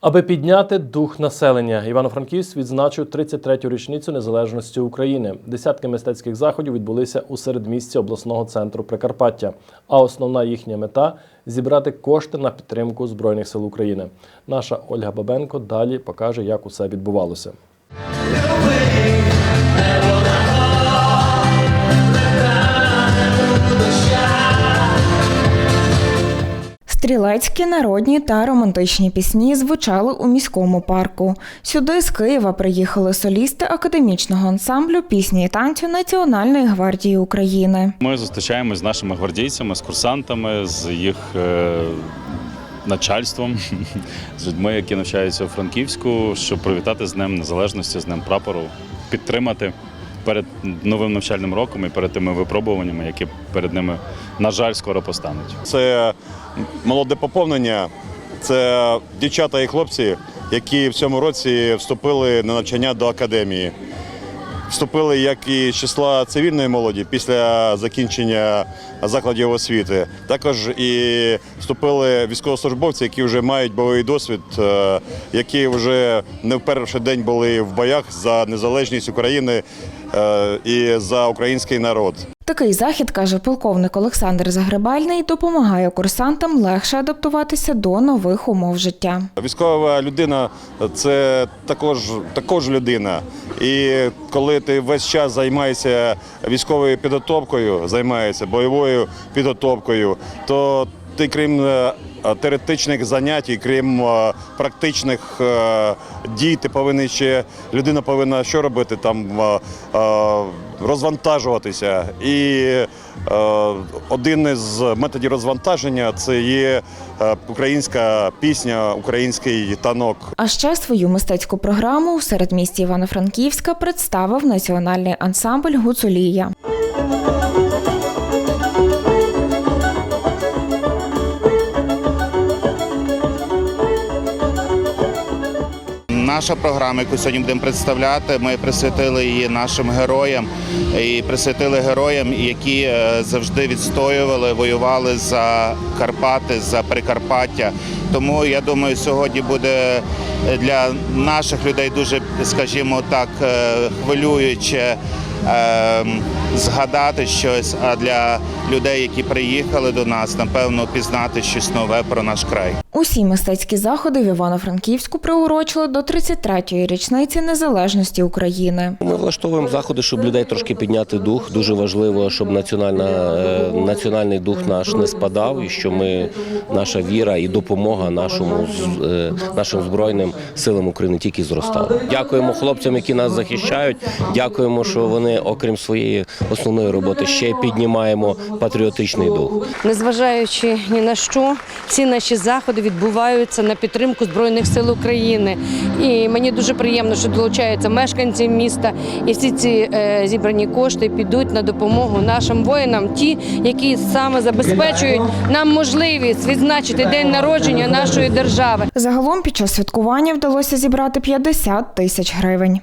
Аби підняти дух населення, Івано-Франківськ відзначив 33-ю річницю незалежності України. Десятки мистецьких заходів відбулися у середмісті обласного центру Прикарпаття. А основна їхня мета зібрати кошти на підтримку Збройних сил України. Наша Ольга Бабенко далі покаже, як усе відбувалося. Стрілецькі народні та романтичні пісні звучали у міському парку. Сюди з Києва приїхали солісти академічного ансамблю пісні і танцю Національної гвардії України. Ми зустрічаємось з нашими гвардійцями, з курсантами, з їх е, начальством, з людьми, які навчаються у Франківську, щоб привітати з Днем Незалежності, з Днем прапору, підтримати перед новим навчальним роком і перед тими випробуваннями, які перед ними, на жаль, скоро постануть. Це молоде поповнення, це дівчата і хлопці, які в цьому році вступили на навчання до академії. Вступили як і з числа цивільної молоді після закінчення закладів освіти. Також і вступили військовослужбовці, які вже мають бойовий досвід, е, які вже не в перший день були в боях за незалежність України і за український народ. Такий захід, каже полковник Олександр Загребальний, допомагає курсантам легше адаптуватися до нових умов життя. Військова людина це також, також людина. І коли ти весь час займаєшся військовою підготовкою, займаєшся бойовою підготовкою, то крім е, теоретичних занять, і крім е, практичних е, дій, ти повинен ще людина повинна що робити там. Розвантажуватися, і один із методів розвантаження це є українська пісня, український танок. А ще свою мистецьку програму у середмісті Івано-Франківська представив національний ансамбль Гуцулія. Наша програма, яку сьогодні будемо представляти, ми присвятили її нашим героям і присвятили героям, які е, завжди відстоювали, воювали за Карпати, за Прикарпаття. Тому я думаю, сьогодні буде для наших людей дуже, скажімо так, е, хвилююче. Е, Згадати щось, а для людей, які приїхали до нас, напевно, пізнати щось нове про наш край. Усі мистецькі заходи в Івано-Франківську приурочили до 33-ї річниці незалежності України. Ми влаштовуємо заходи, щоб людей трошки підняти дух. Дуже важливо, щоб національна, е, національний дух наш не спадав, і що ми, наша віра і допомога нашому з- е, нашим збройним силам України тільки зростала. Дякуємо хлопцям, які нас захищають. Дякуємо, що вони, окрім своєї основної роботи, ще піднімаємо патріотичний дух. Незважаючи ні на що, ці наші заходи відбуваються на підтримку Збройних сил України. І мені дуже приємно, що долучаються мешканці міста, і всі ці е, зібрані кошти підуть на допомогу нашим воїнам, ті, які саме забезпечують нам можливість відзначити день народження нашої держави. Загалом під час святкування вдалося зібрати 50 тисяч гривень.